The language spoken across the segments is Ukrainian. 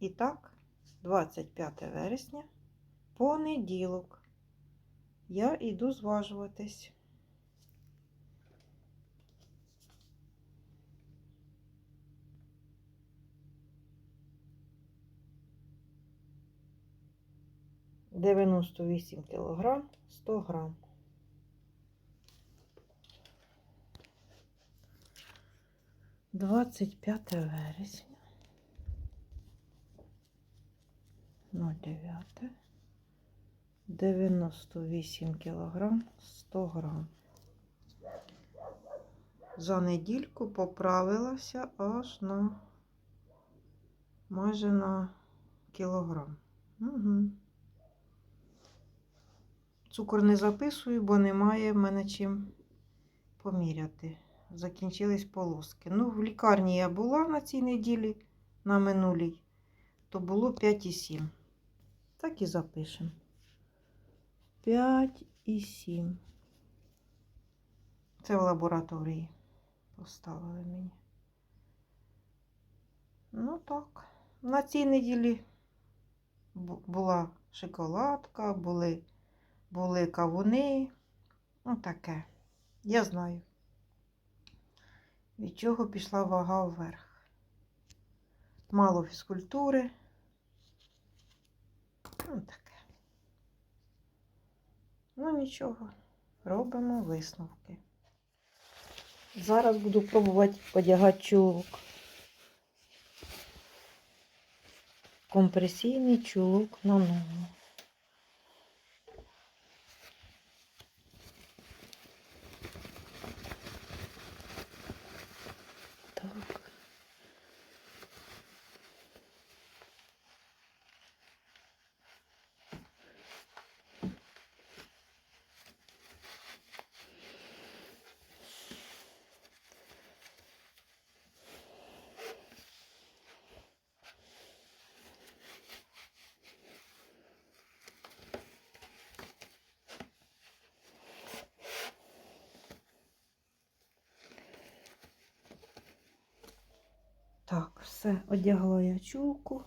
І так, 25 вересня, понеділок. Я йду зважуватись. Дев'яносто вісім кілограм, сто грам. Двадцять п'яте вересня. 0,9. 98 кілограм 100 грам. За недільку поправилася аж на майже на кілограм. Угу. Цукор не записую, бо немає в мене чим поміряти. Закінчились полоски. Ну, в лікарні я була на цій неділі, на минулій, то було 5,7. Так і запишемо. 5 і 7. Це в лабораторії поставили мені. Ну так. На цій неділі була шоколадка, були, були кавуни. Ну таке. Я знаю. Від чого пішла вага вверх. Мало фізкультури. Ну таке. Ну нічого, робимо висновки. Зараз буду пробувати одягати чулок. Компресійний чулок на ногу. Так, все, одягла я чулку.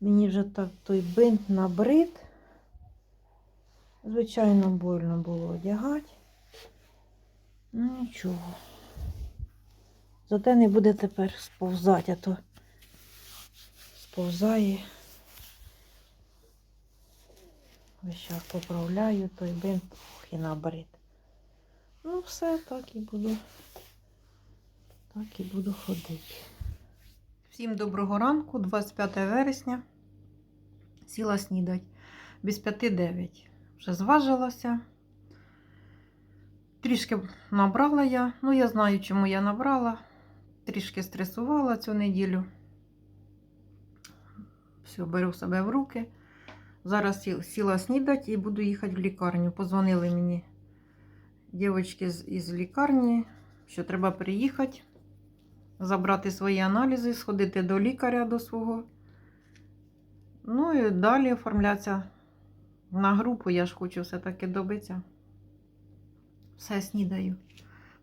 Мені вже так той бинт набрид. Звичайно, больно було одягати. Ну нічого. Зате не буде тепер сповзати, а то сповзає. Ось зараз поправляю той бинт і набрид. Ну, все, так і буду. Так і буду ходити. Всім доброго ранку, 25 вересня. Сіла снідать. Без 5-9. Вже зважилася. Трішки набрала я. Ну, я знаю, чому я набрала. Трішки стресувала цю неділю. Все, беру себе в руки. Зараз сіла снідать і буду їхати в лікарню. Позвонили мені дівчатки із лікарні, що треба приїхати забрати свої аналізи, сходити до лікаря до свого. Ну і далі оформлятися на групу. Я ж хочу все-таки добитися. Все снідаю.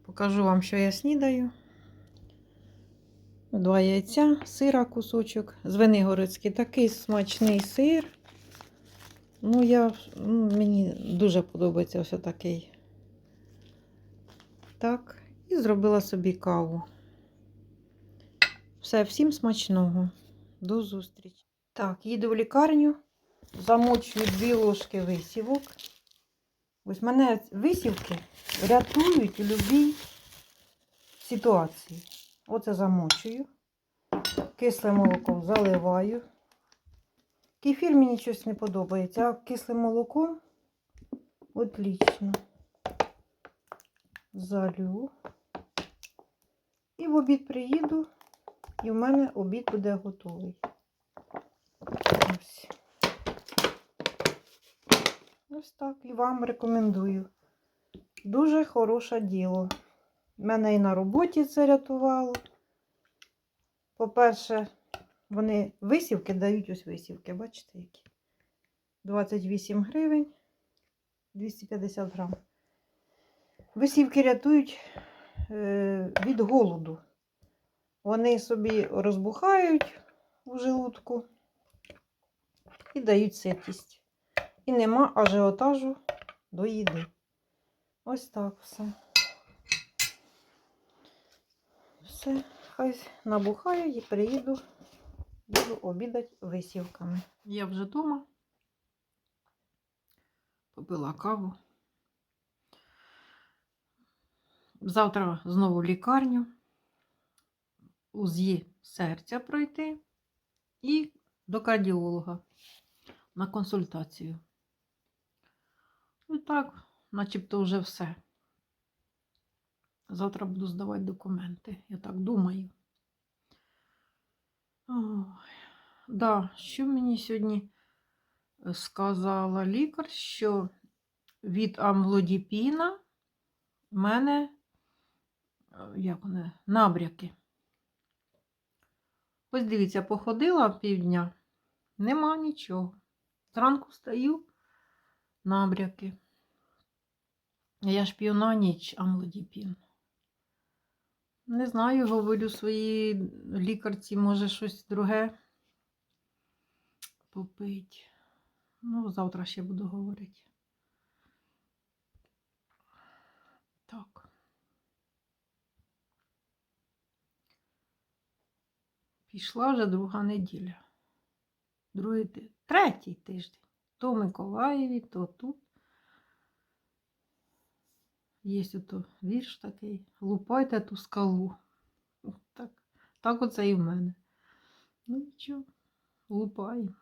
Покажу вам, що я снідаю. Два яйця, сира кусочок, Звенигородський такий смачний сир. Ну, я, ну, мені дуже подобається ось такий. Так, і зробила собі каву. Все, всім смачного. До зустрічі. Так, їду в лікарню, замочую дві ложки висівок. Ось мене висівки рятують у будь-якій ситуації. Оце замочую. Кисле молоко заливаю. Кефір мені щось не подобається, а кисле молоко отлично. Залю. І в обід приїду. І в мене обід буде готовий. Ось. Ось так. І вам рекомендую. Дуже хороше діло. Мене і на роботі це рятувало. По-перше, вони висівки дають ось висівки, бачите, які? 28 гривень, 250 грам. Висівки рятують е, від голоду. Вони собі розбухають, у желудку і дають ситість. І нема ажіотажу до їди. Ось так все. Все, хай набухаю і приїду, буду обідати висівками. Я вже вдома. Попила каву. Завтра знову лікарню. УЗІ серця пройти і до кардіолога на консультацію. І так, начебто вже все. Завтра буду здавати документи, я так думаю. Ой. Да, що мені сьогодні е, сказала лікар, що від амлодіпіна в мене е, як вони, набряки. Ось дивіться, походила півдня, нема нічого. Зранку встаю, набряки. Я ж п'ю на ніч амлодіпін. Не знаю, говорю своїй лікарці, може щось друге попить. Ну, завтра ще буду говорити. Так. Пішла вже друга неділя. Другий тиждень, третій тиждень. То в Миколаєві, то тут. Є ото вірш такий. Лупайте ту скалу. Так, так оце і в мене. Ну нічого, лупаю.